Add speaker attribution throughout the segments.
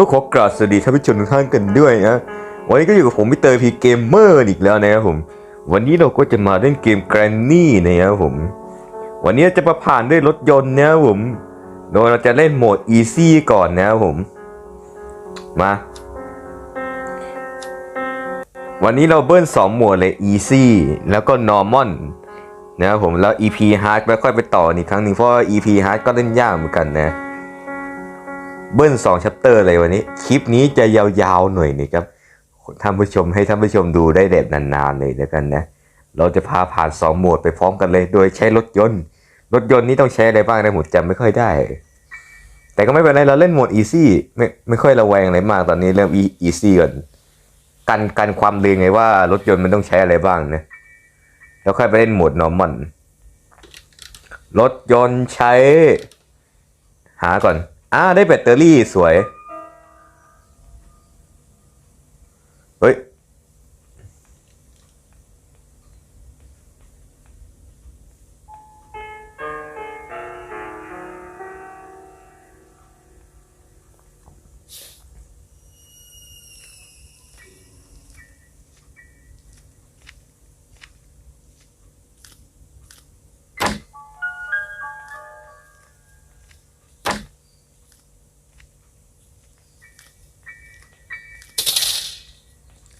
Speaker 1: ต้องขอกราบสวัสดีท่านผู้ชมทุกท่านกันด้วยนะวันนี้ก็อยู่กับผมมิสเตอร์พีเกมเมอร์อีกแล้วนะครับผม วันนี้เราก็จะมาเล่นเกมแกรนนี่นะครับผม วันนี้จะมาผ่านด้วยรถยนต์นะครับผม โดยเราจะเล่นโหมด Easy ก่อนนะครับผม มา วันนี้เราเบิ้ล2โหมดเลย Easy แล้วก็ Normal นะครับผมแล้ว EP Hard แล้ค่อยไปต่ออีกครั้งหนึ่งเพราะ EP Hard ก็เล่นยากเหมือนกันนะ เบิ้ลสองชัปเตอร์เลยวันนี้ คลิปนี้จะยาวๆหน่อยนี่ครับท่านผู้ชมให้ท่านผู้ชมดูได้เด็ดนานๆเลยแล้วกันนะ เราจะพาผ่านสองโหมดไปพร้อมกันเลย โดยใช้รถยนต์ รถยนต์นี่ต้องใช้อะไรบ้างนะผมจำไม่ค่อยได้ แต่ก็ไม่เป็นไรเราเล่นโหมด easy ไม่ไม่ค่อยระแวงอะไรมากตอนนี้เริ่ม e- easy ก่อนกันกันความลืมไงว่ารถยนต์มันต้องใช้อะไรบ้างนะแล้วค่อยไปเล่นโหมด normal รถยนต์ใช้ หาก่อน อ่าได้แบตเตอรี่สวย เฮ้ย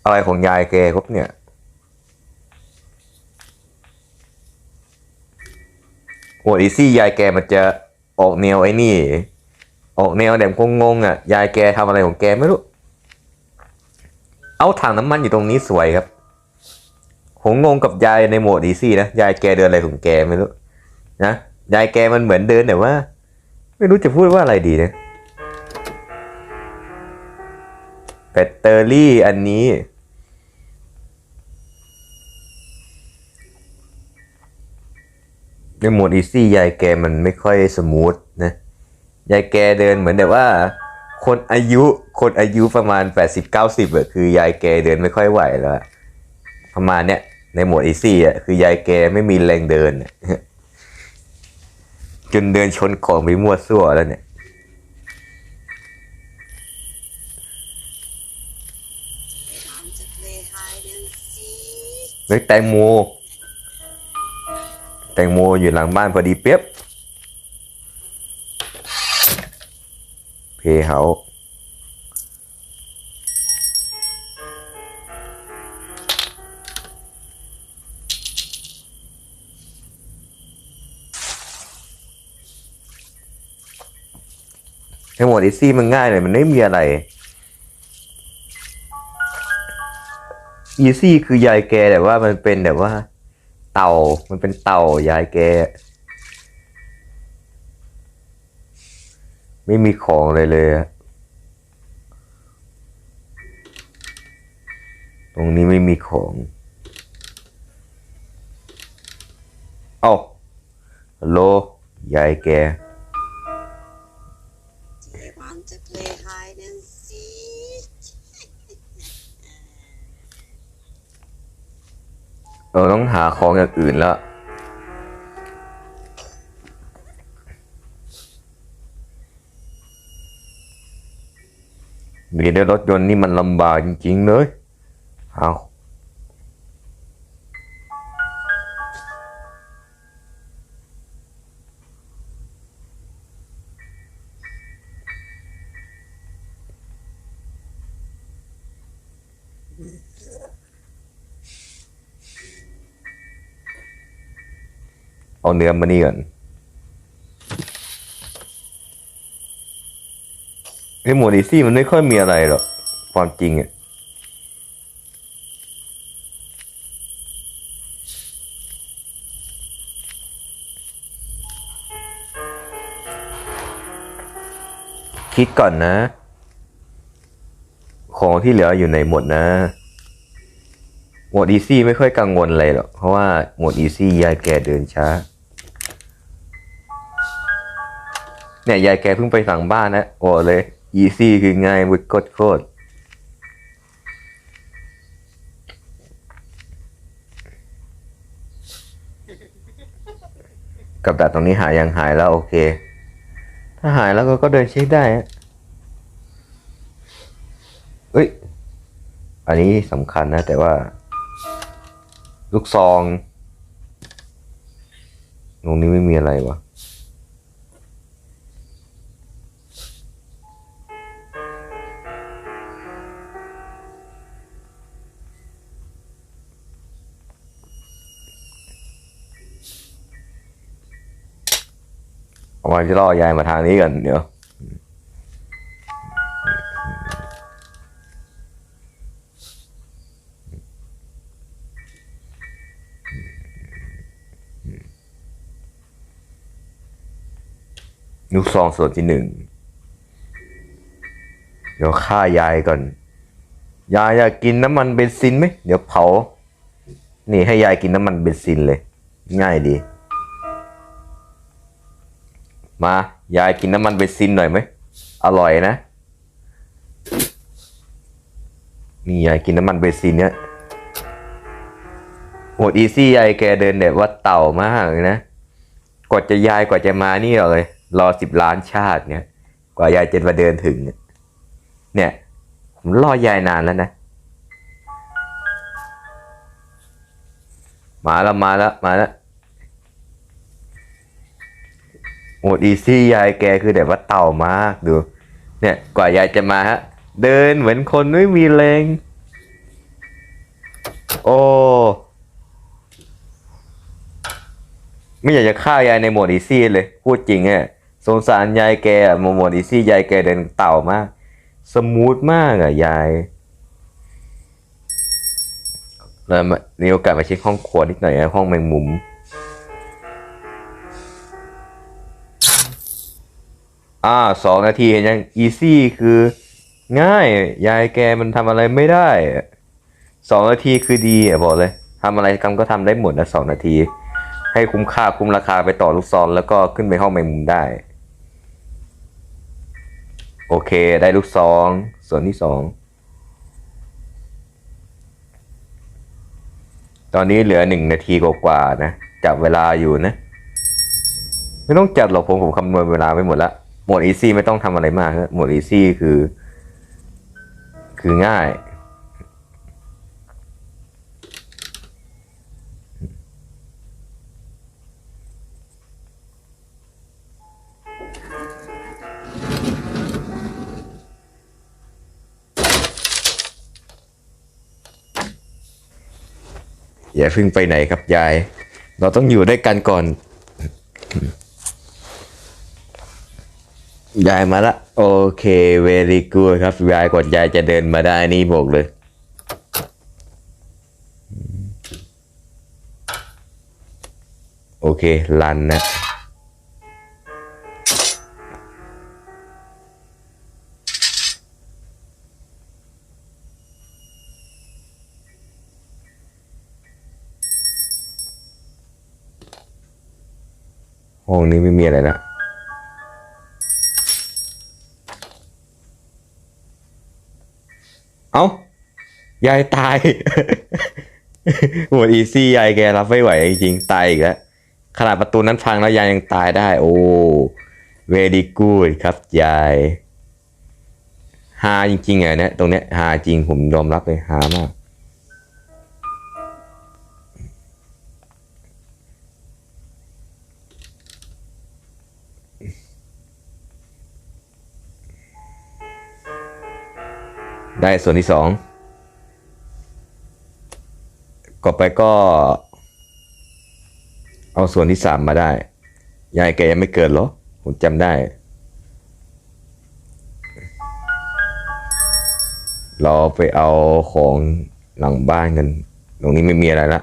Speaker 1: อะไรของยายแกครับเนี่ย โอ้อีซี่ยายแกมันจะออกแนวไอ้นี่ ออกแนวแบบงงๆอะ ยายแกทำอะไรของแกไม่รู้ เอาถังน้ำมันอยู่ตรงนี้สวยครับ ผมงงกับยายในโหมดอีซี่นะ ยายแกเดินอะไรของแกไม่รู้ นะ ยายแกมันเหมือนเดินแต่ว่า ไม่รู้จะพูดว่าอะไรดีนะแบตเตอรี่อันนี้ ในโหมดอีซี่ยายแกมันไม่ค่อยสมูทนะยายแกเดินเหมือนแบบว่า คนอายุคนอายุประมาณ 80 90อะคือยายแกเดินไม่ค่อยไหวแล้วอะประมาณเนี้ยในโหมดอีซี่อะคือยายแกไม่มีแรงเดินอะจนเดินชนของไปมั่วซั่วแล้วเนี่ย
Speaker 2: Time to play hide and seek.
Speaker 1: เฮ้ยแตงโม แตงโมอยู่หลังบ้านพอดีเปียบ เพเฮาทั้หมดอีซี่มันง่ายเลยมันไม่มีอะไร อีซี่คือยายแกแต่ว่ามันเป็นแบบว่า เต่า มันเป็นเต่ายายแก ไม่มีของเลยเลย ตรงนี้ไม่มีของ เอ้าฮัลโหลยายแก เราต้องหาของอย่างอื่นแล้ว มีได้รถยนต์นี่มันลำบากจริงๆเลยเอา เอาเนื้อมานี่ก่อนไอ้หมวดอีซี่มันไม่ค่อยมีอะไรหรอก ความจริงอะคิดก่อนนะ ของที่เหลืออยู่ในหมดนะ หมวดอีซี่ไม่ค่อยกังวลอะไรหรอก เพราะว่าหมวดอีซี่ยายแกเดินช้า เนี่ยยายแกเพิ่งไปสั่งบ้านนะโอ้เลยอีซี่คือง่ายบุดโคตรโคตรกับดักตรงนี้หายยังหายแล้วโอเค ถ้าหายแล้วก็ก็เดินเช็คได้เอ้ย อันนี้สำคัญนะ แต่ว่า ลูกซอง ตรงนี้ไม่มีอะไรวะ เอาไว้จะล่อยายมาทางนี้กันเดี๋ยวลูกซองส่วนที่หนึ่ง เดี๋ยวฆ่ายายก่อน ยายอยากกินน้ำมันเบนซินไหม เดี๋ยวเผา นี่ให้ยายกินน้ำมันเบนซินเลย ง่ายดี มา ยายกินน้ำมันเบนซินหน่อยไหม อร่อยนะ นี่ยายกินน้ำมันเบนซินเนี่ยโหดอีซี่ยายแกเดินแบบว่าเต่ามากเลยนะ กว่าจะยายกว่าจะมานี่เลย รอสิบล้านชาติเนี่ย กว่ายายจะมาเดินถึง เนี่ย ผมรอยายนานแล้วนะ มาแล้วมาแล้วมาแล้ว โอ้ดีซี่ยายแกคือแบบว่าเต่ามากดู เนี่ยกว่ายายจะมาฮะ เดินเหมือนคนไม่มีแรง โอ้ไม่อยากจะฆ่ายายในโหมดอีซี่เลย พูดจริงอะสงสารยายแกอะโหมดอีซี่ยายแกเดินเต่ามาก สมูทมากอะยายแล้วมามีโอกาสมาเช็คห้องครัวนิดหน่อยนะห้องแมงมุม อ่าสองนาทีเห็นยังอีซี่คือง่าย ยายแกมันทำอะไรไม่ได้สองนาทีคือดีอะบอกเลยทำอะไรกำก็ทำได้หมดนะสองนาที ให้คุ้มค่าคุ้มราคาไปต่อลูกซองแล้วก็ขึ้นไปห้องแมงมุมได้ โอเคได้ลูกซองส่วนที่สองตอนนี้เหลือหนึ่งนาทีกว่าๆนะจับเวลาอยู่นะ ไม่ต้องจับหรอกผมผมคำนวณเวลาไปหมดละโหมดอีซี่ไม่ต้องทำอะไรมากนะโหมดอีซี่คือ คือง่ายอย่าเพิ่งไปไหนครับยาย เราต้องอยู่ด้วยกันก่อน ยายมาละ โอเค very good ครับยายกดยายจะเดินมาได้นี่บอกเลย โอเค ลันนะห้องนี้ไม่มีอะไรนะ เอ้ายายตายโหมดอีซี่ยายแกรับไม่ไหวจริงๆตายอีกแล้วขนาดประตูนั้นพังแล้วยายยังตายได้ โอ้เวดีกูดครับยายฮาจริงๆอะเนี่ยตรงเนี้ยฮาจริงผมยอมรับเลยฮามาก ได้ส่วนที่สองก็ไปก็ เอาส่วนที่สามมาได้ ยายแกยังไม่เกิดเหรอ ผมจำได้ เราไปเอาของหลังบ้านกัน ตรงนี้ไม่มีอะไรละ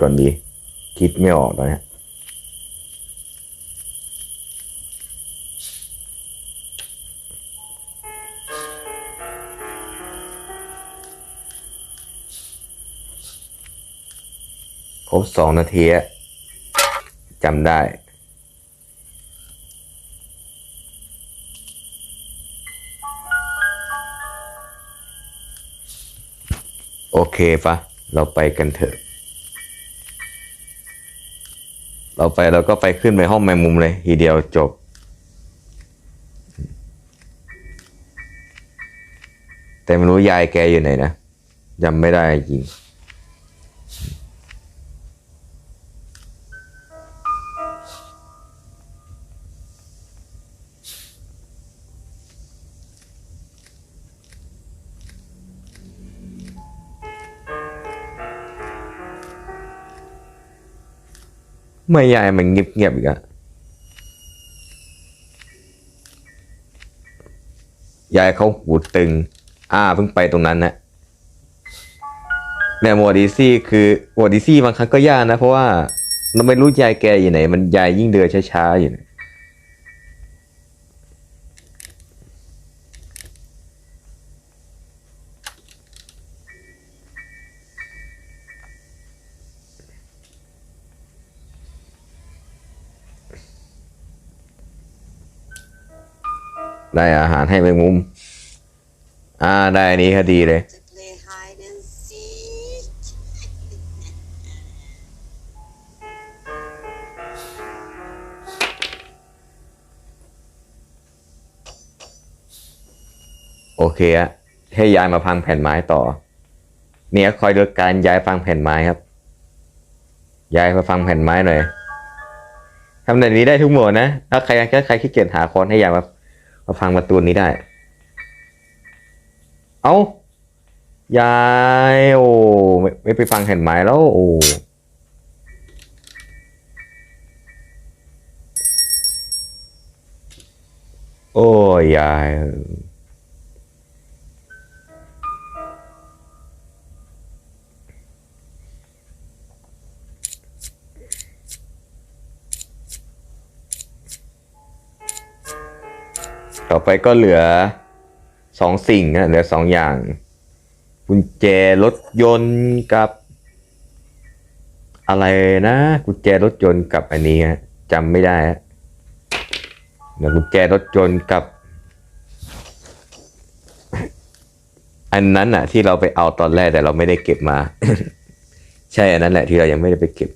Speaker 1: ก่อนดี คิดไม่ออกตอนนี้ครบสองนาทีจำได้โอเคปะเราไปกันเถอะ เราไปเราก็ไปขึ้นไปห้องแมงมุมเลย ทีเดียวจบ แต่ไม่รู้ยายแกอยู่ไหนนะจำไม่ได้จริง เมื่อยายมันเงียบๆอีกอะยายเขาหูตึง อ่าเพิ่งไปตรงนั้นนะเนี่ยโมดอีซี่คือโมดอีซี่บางครั้งก็ยากนะ เพราะว่าเราไม่รู้ยายแกอยู่ไหน มันยายยิ่งเดินช้าๆอยู่นะ ได้อาหารให้แมงมุม อ่า ได้อันนี้ก็ดีเลย โอเคอะให้ยายมาพังแผ่นไม้ต่อ เนี่ยคอยดูการย้ายฟังแผ่นไม้ครับ ย้ายมาฟังแผ่นไม้หน่อยทำแบบนี้ได้ทุกโหมดนะ ถ้าใครถ้าใครขี้เกียจหาคอนให้ยายมา ราฟังประตูนี้ได้ เอา้ายายโอ้ไม่ไม่ไปฟังแผ่นไม้แล้วโอ้โอ้ยาย ต่อไปก็เหลือสองสิ่งนะเหลือสองอย่างกุญแจรถยนต์กับ อะไรนะกุญแจรถยนต์กับอันนี้จำไม่ได้เดี๋ยวกุญแจรถยนต์กับ อันนั้นอะที่เราไปเอาตอนแรกแต่เราไม่ได้เก็บมา ใช่อันนั้นแหละที่เรายังไม่ได้ไปเก็บ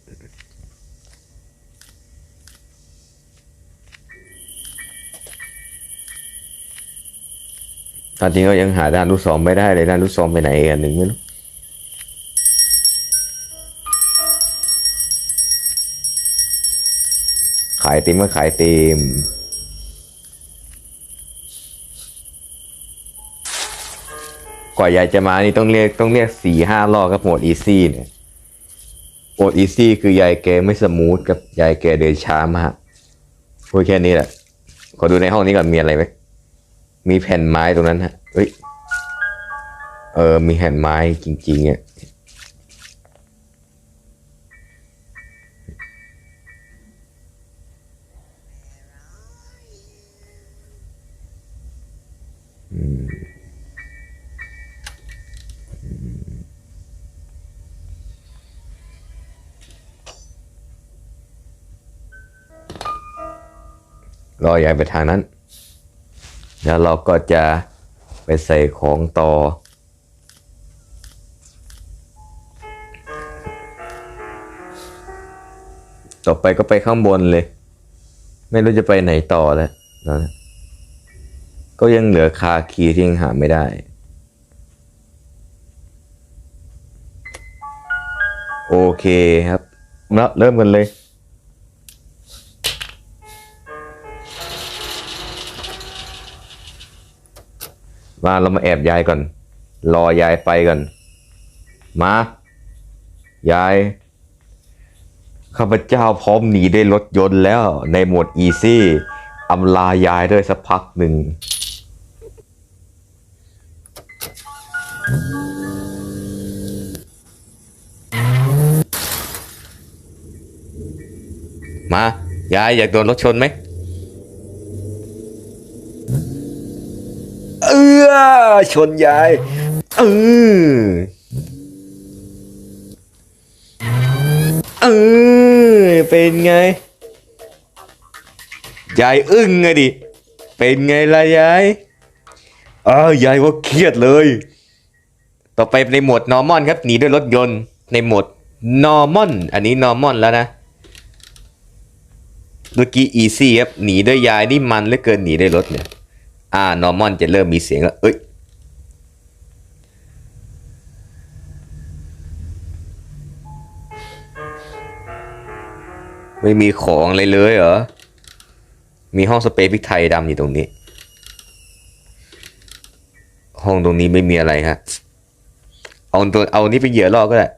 Speaker 1: อนนี้ก็ยังหาด้านลูกซองไม่ได้เลยด้านลูกซองไปไหนอีกอันหนึ่งไม่รู้ขายติมก็ขายติมกว่ายายจะมานี่ต้องเรียกต้องเรียกสี่ห้ารอบครับโหมดอีซี่เนี่ยโหมดอีซี่คือยายแกไม่สมูทกับยายแกเดินช้ามากพูดแค่นี้แหละ ขอดูในห้องนี้ก่อนมีอะไรไหม มีแผ่นไม้ตรงนั้นฮะเฮ้ย เออ มีแผ่นไม้จริงๆอะอืมอืมรอย้ายไปทางนั้น แล้วเราก็จะไปใส่ของต่อ ต่อไปก็ไปข้างบนเลย ไม่รู้จะไปไหนต่อแล้วนะก็ยังเหลือคาคีที่ยังหาไม่ได้ โอเคครับแล้วเริ่มกันเลย มาเรามาแอบยายก่อน รอยายไปก่อน มายาย ข้าพเจ้าพร้อมหนีได้วยรถยนต์แล้วในโหมดอีซี่อำลายายด้วยสักพักหนึ่ง มายายอยากโดนรถชนไหม ชนยายเออเออเป็นไง ยายอึ้งไงดิ เป็นไงล่ะยายอ้าวยายว่าเครียดเลย ต่อไปในหมวด normal ครับ หนีด้วยรถยนต์ ในหมวด normal อันนี้ normal แล้วนะเมื่อกี้ easy ครับ หนีด้วยยายนี่มันเหลือเกินหนีด้วยรถเนี่ย อ่า normal จะเริ่มมีเสียงแล้ว เอ้ย ไม่มีของอะไรเลยเหรอ มีห้องสเปรย์พริกไทยดำอยู่ตรงนี้ ห้องตรงนี้ไม่มีอะไรฮะ เอาตัวเอานี้ไปเหยื่อล่อก็ได้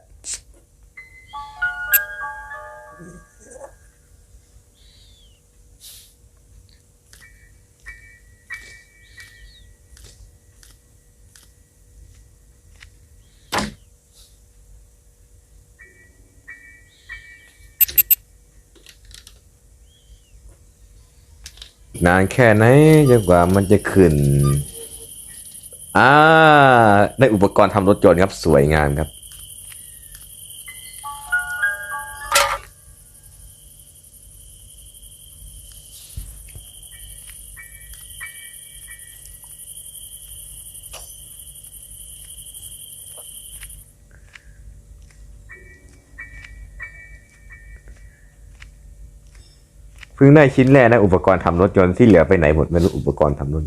Speaker 1: นานแค่ไหนจนกว่ามันจะขึ้น อ่า ได้อุปกรณ์ทำรถยนต์ครับ สวยงามครับ เพิ่งได้ชิ้นแรกนะอุปกรณ์ทำรถยนต์ที่เหลือไปไหนหมดไม่รู้อุปกรณ์ทำรถ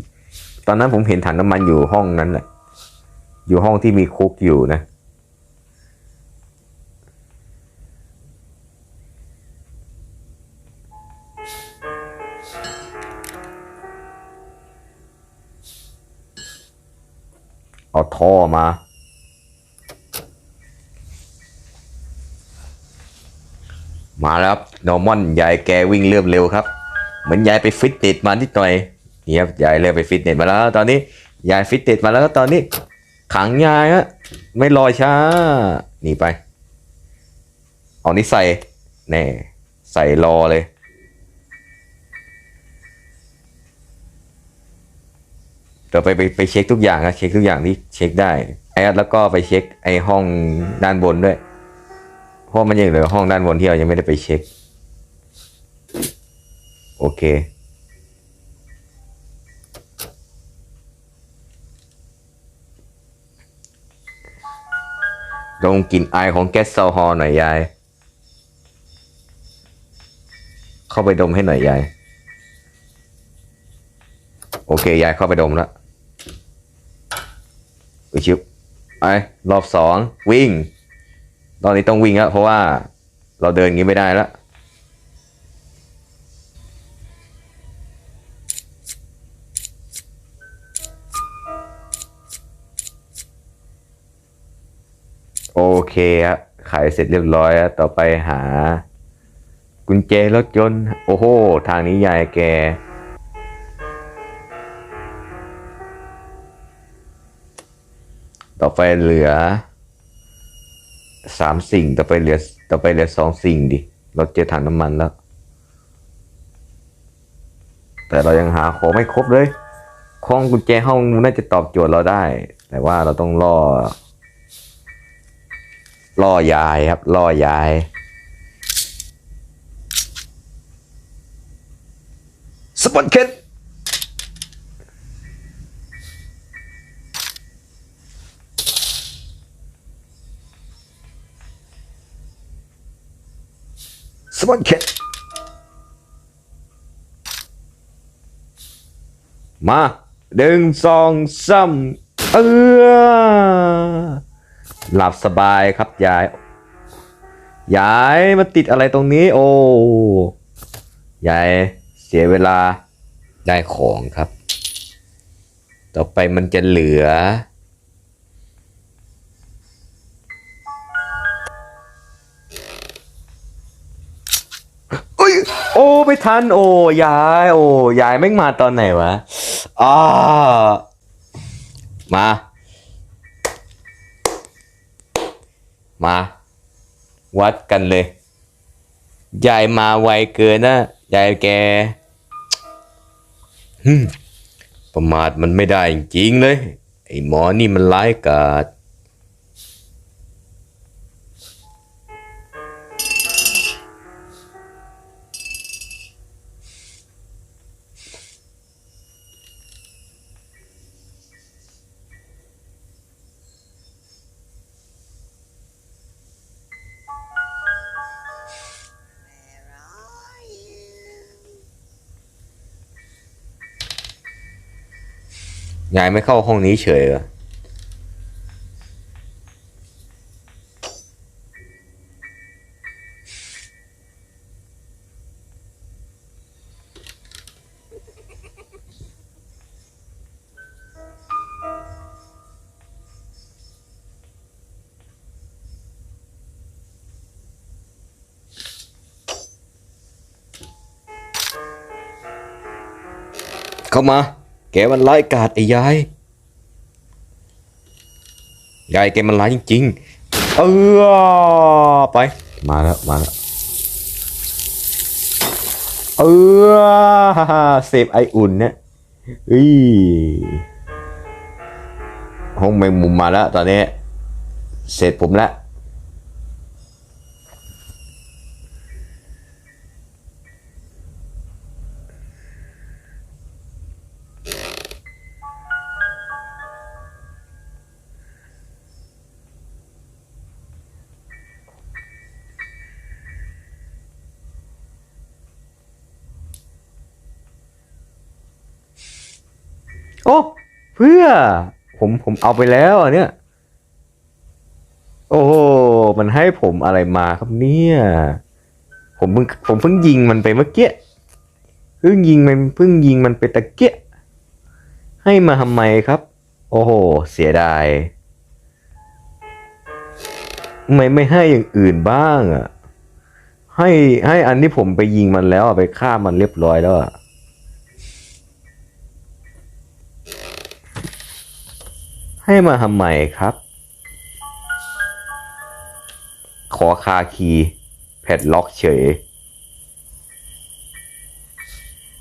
Speaker 1: ตอนนั้นผมเห็นถังน้ำมันอยู่ห้องนั้นแหละอยู่ห้องที่มีคุกอยู่นะเอาท่อมา มาแล้ว นอร์มอนยายแกวิ่งเริ่มเร็วครับ เหมือนยายไปฟิตเนสมานิดหน่อยนี่ครับยายเริ่มไปฟิตเนสมาแล้ว ตอนนี้ยายฟิตเนสมาแล้วตอนนี้ ขังยายฮะไม่รอช้าหนีไปเอานี่ใส่แน่ใส่รอเลยเดี๋ยวไปไปไปเช็คทุกอย่างนะเช็คทุกอย่างที่เช็คได้ไอ้แล้วก็ไปเช็คไอ้ห้องด้านบนด้วยเพราะมันยังเหลือห้องด้านบนที่เรายังไม่ได้ไปเช็ค โอเค ลงกลิ่นไอของแก๊สโซฮอล์หน่อยยาย เข้าไปดมให้หน่อยยาย โอเค ยายเข้าไปดมแล้วไปชิบไปรอบสองวิ่ง ตอนนี้ต้องวิ่งแล้วเพราะว่าเราเดินงี้ไม่ได้แล้ว เคครับขายเสร็จเรียบร้อยต่อไปหา กุญแจรถยนต์โอ้โห ทางนี้ยายแก ต่อไปเหลือสามสิ่งต่อไปเหลือต่อไปเหลือสองสิ่งดิเราเจอถังน้ำมันแล้ว แต่เรายังหาของไม่ครบเลยห้องกุญแจห้องน่าจะตอบโจทย์เราได้ แต่ว่าเราต้องล่อ ล่อยายครับ ล่อยาย สปอนเคนสปอนเคนมาหนึ่งสองสามเออ หลับสบายครับยายยายมาติดอะไรตรงนี้ โอ้ยายเสียเวลาได้ของครับ ต่อไปมันจะเหลืออุ้ยโอ้ไม่ทัน โอ้ยาย โอ้ยายไม่มาตอนไหนวะอ่ามา มา วัดกันเลย ยายมาไวเกินนะ ยายแกประมาทมันไม่ได้จริงเลย ไอ้หมอนี่มันร้ายกาจ ยายไม่เข้าห้องนี้เฉยเหรอเข้ามา แกมันร้ายกาจไอ้ยาย ยายแกมันร้ายจริงๆ เออไป มาแล้ว มาแล้ว เออเสพไออุ่นเนี่ยอุ้ยห้องแมงมุมมาแล้วตอนนี้ เสร็จผมแล้ว โอ้เพื่อ ผมผมเอาไปแล้วอันเนี้ยโอ้โหมันให้ผมอะไรมาครับเนี่ยผมเพิ่งผมเพิ่งยิงมันไปเมื่อกี้เพิ่งยิงมันเพิ่งยิงมันไปตะเกียให้มาทำไมครับ โอ้โห เสียดายไม่ไม่ให้อย่างอื่นบ้างอะให้ให้อันที่ผมไปยิงมันแล้วไปฆ่ามันเรียบร้อยแล้วอะ ให้มาทำไมครับ ขอคาคีย์แพดล็อกเฉย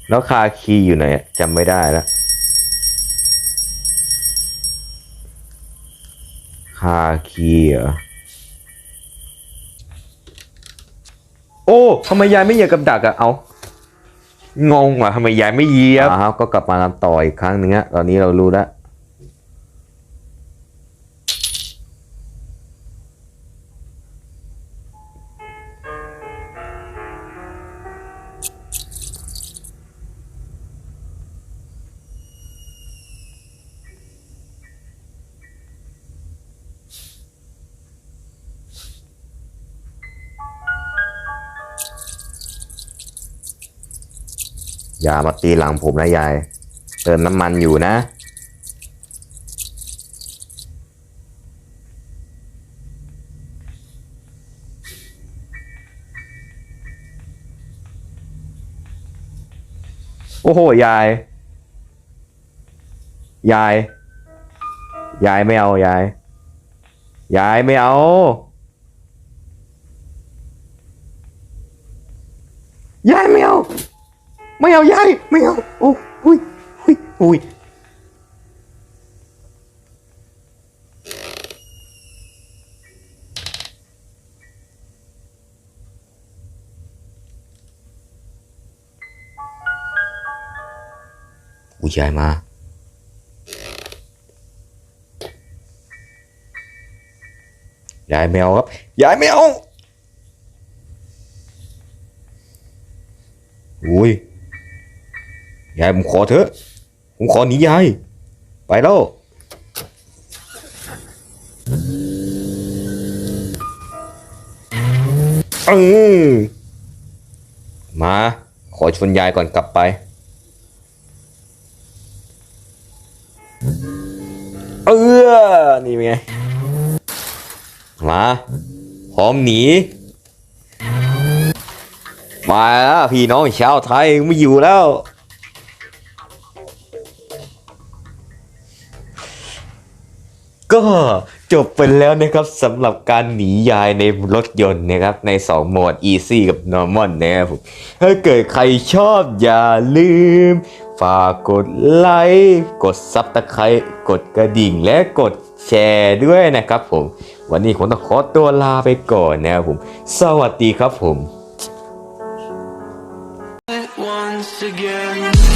Speaker 1: แล้วคาคีย์อยู่ไหนอะจำไม่ได้แล้วคาคีย์เหรอโอ้ทำไมยายไม่เหยียบกับดักอะเอางงว่ะทำไมยายไม่เหยียบอ้าวก็กลับมากันต่ออีกครั้งหนึงอะตอนนี้เรารู้แล้ว อย่ามาตีหลังผมนะยาย เติมน้ำมันอยู่นะโอ้โห ยาย ยาย ยายไม่เอา ยาย ยายไม่เอา ยายไม่ ไม่เอายายไม่เอาโอ้หุยหุยหุยอุ้ยยายมายายไม่เอาครับยายไม่เอาอุ้ย ยายผมขอเถอะ ผมขอหนียาย ไปแล้ว อือมา ขอชวนยายก่อนกลับไป เออ นี่เป็นไง มาพร้อมหนี มาแล้วพี่น้องชาวไทยไม่อยู่แล้ว ก็จบไปแล้วนะครับสำหรับการหนียายในรถยนต์นะครับใน 2 โหมด Easy กับ Normal นะครับผมถ้าเกิดใครชอบอย่าลืม ฝากกดไลค์กดซับตะไคร้กดกระดิ่งและกดแชร์ด้วยนะครับผม วันนี้ผมต้องขอตัวลาไปก่อนนะครับผม สวัสดีครับผม
Speaker 3: once again.